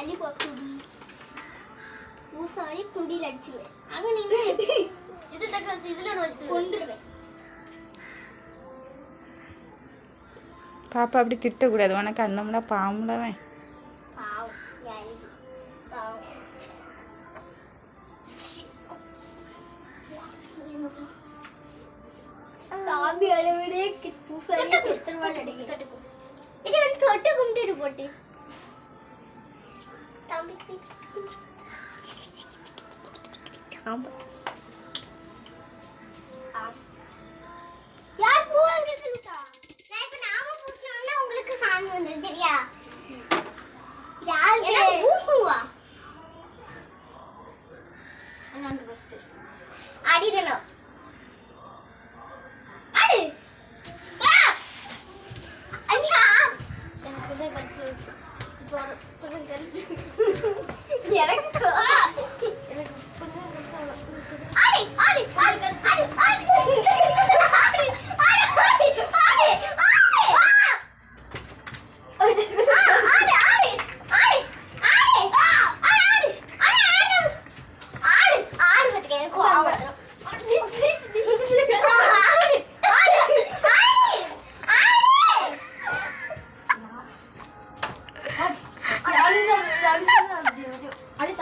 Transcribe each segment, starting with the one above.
തല്ലി കുടി ഊസാടി കുടിയിൽ അടിച്ചിരുവേ അങ്ങനെ ഇതിട്ടൊക്കെ വെച്ച് ഇതിലാണ് വെച്ച് കൊണ്ടുവരുവേ பாப்பா அப்படி திட்டக்கூடாது உனக்கு அண்ணம்ல பாம்பளவன் சாமி அளவிலே பூசாரி சித்திரவாடு அடிக்க தொட்டு கும்பிட்டு போட்டு சாம்பார் யார் பூ உங்களுக்கு 可恶！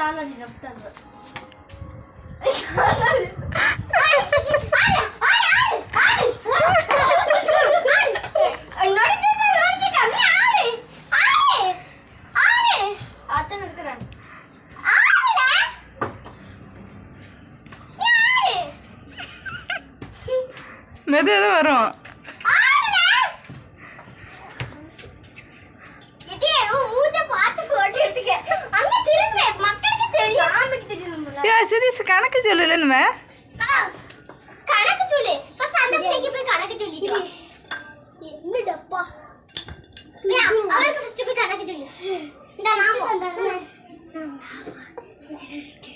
సాగాలి చెప్తాను மெது வரும் சுதீஷ் கணக்கு சொல்லல நம்ம கணக்கு சொல்லு ஃபர்ஸ்ட் அந்த பிள்ளைக்கு போய் கணக்கு சொல்லிட்டு வா இந்த டப்பா அவளுக்கு ஃபர்ஸ்ட் போய் கணக்கு சொல்லு இந்த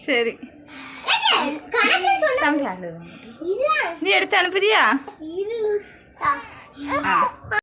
சரி நீ எடுத்து அனுப்புதியா